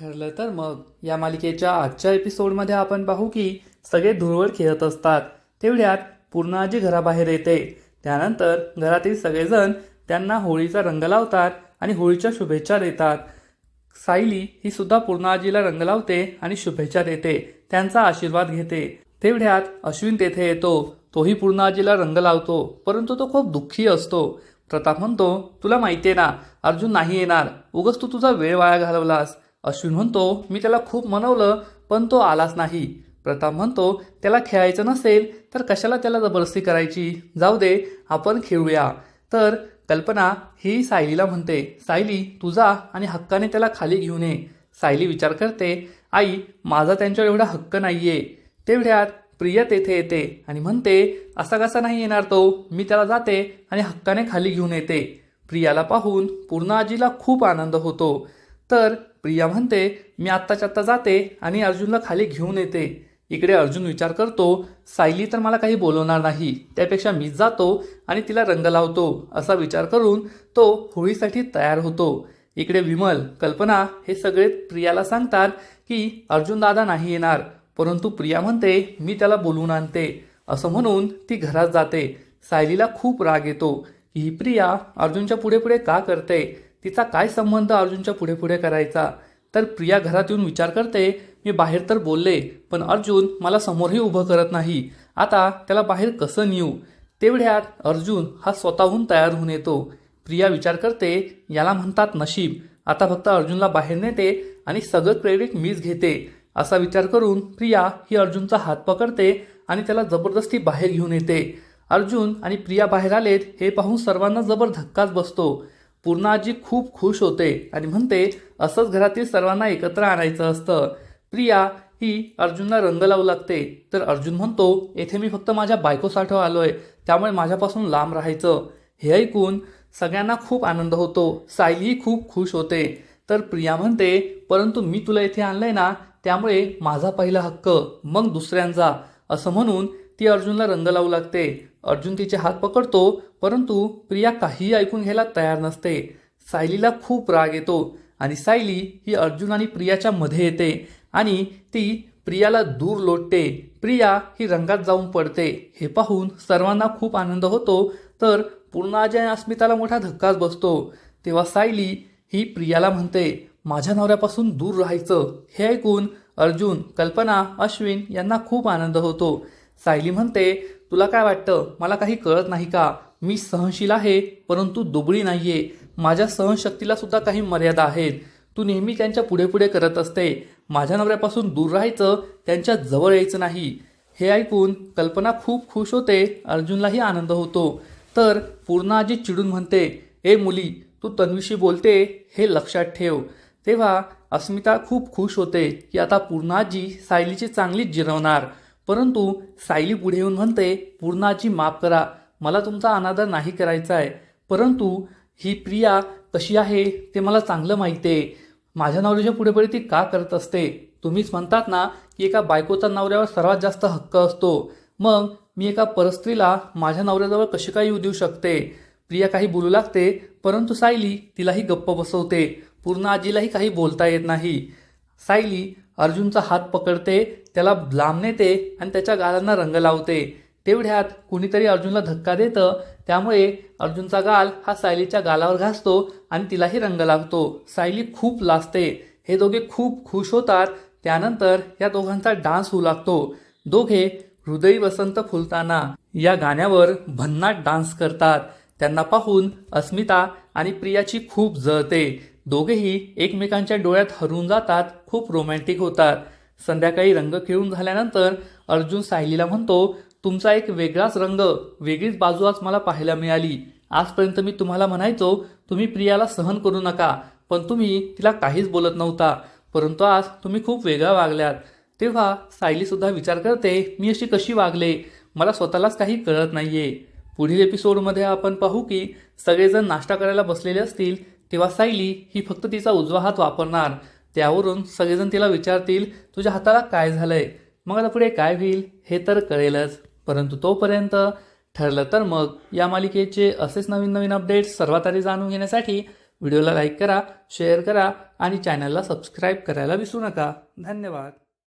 ठरलं तर मग. या मालिकेच्या आजच्या एपिसोडमध्ये आपण पाहू की सगळे धुळवड खेळत असतात. तेवढ्यात पूर्णाजी घराबाहेर येते. त्यानंतर घरातील सगळेजण त्यांना होळीचा रंग लावतात आणि होळीच्या शुभेच्छा देतात. सायली ही सुद्धा पूर्णाजीला रंग लावते आणि शुभेच्छा देते. त्यांचा आशीर्वाद घेते. तेवढ्यात अश्विन तेथे येतो. तोही पूर्णाजीला रंग लावतो. परंतु तो खूप दुःखी असतो. प्रताप म्हणतो तुला माहिती आहे ना अर्जुन नाही येणार. उगस तू तुझा वेळ वाया घालवलास. अश्विन म्हणतो मी त्याला खूप मनवलं पण तो आलाच नाही. प्रताप म्हणतो त्याला खेळायचं नसेल तर कशाला त्याला जबरदस्ती करायची? जाऊ दे आपण खेळूया. तर कल्पना ही सायलीला म्हणते सायली तुझा आणि हक्काने त्याला खाली घेऊन ये. सायली विचार करते आई माझा त्यांच्यावर एवढा हक्क नाहीये. तेवढ्यात प्रिया तेथे येते आणि म्हणते असा कसा नाही येणार तो? मी त्याला जाते आणि हक्काने खाली घेऊन येते. प्रियाला पाहून पूर्ण आजीला खूप आनंद होतो. तर प्रिया म्हणते मी आत्ताच्या आत्ता जाते आणि अर्जुनला खाली घेऊन येते. इकडे अर्जुन विचार करतो सायली तर मला काही बोलवणार नाही त्यापेक्षा मीच जातो आणि तिला रंग लावतो असा विचार करून तो होळीसाठी तयार होतो. इकडे विमल कल्पना हे सगळे प्रियाला सांगतात की अर्जुन दादा नाही येणार परंतु प्रिया म्हणते मी त्याला बोलवून आणते असं म्हणून ती घरात जाते. सायलीला खूप राग येतो ही प्रिया अर्जुनच्या पुढे पुढे का करते? तिचा काय संबंध अर्जुनच्या पुढे पुढे करायचा? तर प्रिया घरात येऊन विचार करते मी बाहेर तर बोलले पण अर्जुन मला समोरही उभं करत नाही. आता त्याला बाहेर कसं नेऊ? तेवढ्यात अर्जुन हा स्वतःहून तयार होऊन येतो. प्रिया विचार करते याला म्हणतात नशीब. आता फक्त अर्जुनला बाहेर नेते आणि सगळं क्रेडिट मीच घेते. असा विचार करून प्रिया ही अर्जुनचा हात पकडते आणि त्याला जबरदस्ती बाहेर घेऊन येते. अर्जुन आणि प्रिया बाहेर आलेत हे पाहून सर्वांना जबर धक्काच बसतो. पूर्ण आजी खूप खुश होते आणि म्हणते असंच घरातील सर्वांना एकत्र आणायचं असतं. प्रिया ही अर्जुनला रंग लावू लागते. तर अर्जुन म्हणतो येथे मी फक्त माझ्या बायकोसाठी आलोय. त्यामुळे माझ्यापासून लांब राहायचं. हे ऐकून सगळ्यांना खूप आनंद होतो. सायलीही खूप खुश होते. तर प्रिया म्हणते परंतु मी तुला इथे आणलंय ना त्यामुळे माझा पहिला हक्क. मग दुसऱ्यांचा. असं म्हणून ती अर्जुनला रंग लावू लागते. अर्जुन तिचे हात पकडतो परंतु प्रिया काहीही ऐकून घ्यायला तयार नसते. सायलीला खूप राग येतो आणि सायली ही अर्जुन आणि प्रियाच्या मध्ये येते आणि ती प्रियाला दूर लोटते. प्रिया ही रंगात जाऊन पडते. हे पाहून सर्वांना खूप आनंद होतो. तर पूर्ण अजय आणि अस्मिताला मोठा धक्काच बसतो. तेव्हा सायली ही प्रियाला म्हणते माझ्या नवऱ्यापासून दूर राहायचं. हे ऐकून अर्जुन कल्पना अश्विन यांना खूप आनंद होतो. सायली म्हणते तुला काय वाटतं? मला काही कळत नाही का? मी सहनशील आहे परंतु दुबळी नाहीये. माझ्या सहनशक्तीला सुद्धा काही मर्यादा आहेत. तू नेहमी त्यांच्या पुढे पुढे करत असते. माझ्या नवऱ्यापासून दूर राहायचं त्यांच्या जवळ यायचं नाही. हे ऐकून कल्पना खूप खुश होते. अर्जुनलाही आनंद होतो. तर पूर्ण आजी चिडून म्हणते ए मुली तू तन्वीशी बोलते हे लक्षात ठेव. तेव्हा अस्मिता खूप खुश होते की आता पूर्णाजी सायलीची चांगलीच जिरवणार. परंतु सायली पुढे येऊन म्हणते पूर्णाजी माफ करा. मला तुमचा अनादर नाही करायचा आहे. परंतु ही प्रिया कशी आहे ते मला चांगलं माहिती आहे. माझ्या नवऱ्याच्या पुढे पुढे ती का करत असते? तुम्हीच म्हणतात ना की एका बायकोचा नवऱ्यावर सर्वात जास्त हक्क असतो. मग मी एका परस्त्रीला माझ्या नवऱ्याजवळ कशी काय येऊ देऊ शकते? प्रिया काही बोलू लागते परंतु सायली तिलाही गप्प बसवते. पूर्ण आजीलाही काही बोलता येत नाही. सायली अर्जुनचा हात पकडते त्याला लांब नेते आणि त्याच्या गालांना रंग लावते. तेवढ्यात कुणीतरी अर्जुनला धक्का देतं. त्यामुळे अर्जुनचा गाल हा सायलीच्या गालावर घासतो आणि तिलाही रंग लागतो सायली खूप लाजते. हे दोघे खूप खुश होतात. त्यानंतर या दोघांचा डान्स होऊ लागतो. दोघे हृदय वसंत फुलताना या गाण्यावर भन्नाट डान्स करतात. त्यांना पाहून अस्मिता आणि प्रियाची खूप जळते. दोघेही एकमेकांच्या डोळ्यात हरून जातात. खूप रोमॅन्टिक होतात. संध्याकाळी रंग खेळून झाल्यानंतर अर्जुन सायलीला म्हणतो तुमचा एक वेगळाच रंग वेगळीच बाजू आज मला पाहायला मिळाली. आजपर्यंत मी तुम्हाला म्हणायचो तुम्ही प्रियाला सहन करू नका पण तुम्ही तिला काहीच बोलत नव्हता. परंतु आज तुम्ही खूप वेगळा वागल्यात. तेव्हा सायली सुद्धा विचार करते मी अशी कशी वागले? मला स्वतःलाच काही कळत नाहीये. पुढील एपिसोडमध्ये आपण पाहू की सगळेजण नाश्ता करायला बसलेले असतील तेव्हा सायली ही फक्त तिचा उजवा हात वापरणार. त्यावरून सगळेजण तिला विचारतील तुझ्या हाताला काय झालंय? मग आता पुढे काय होईल? हे तर कळेलच. परंतु तोपर्यंत ठरलं तर मग या मालिकेचे असेच नवीन नवीन अपडेट्स सर्वात आधी जाणून घेण्यासाठी व्हिडिओला लाईक करा शेअर करा आणि चॅनलला सबस्क्राईब करायला विसरू नका. धन्यवाद.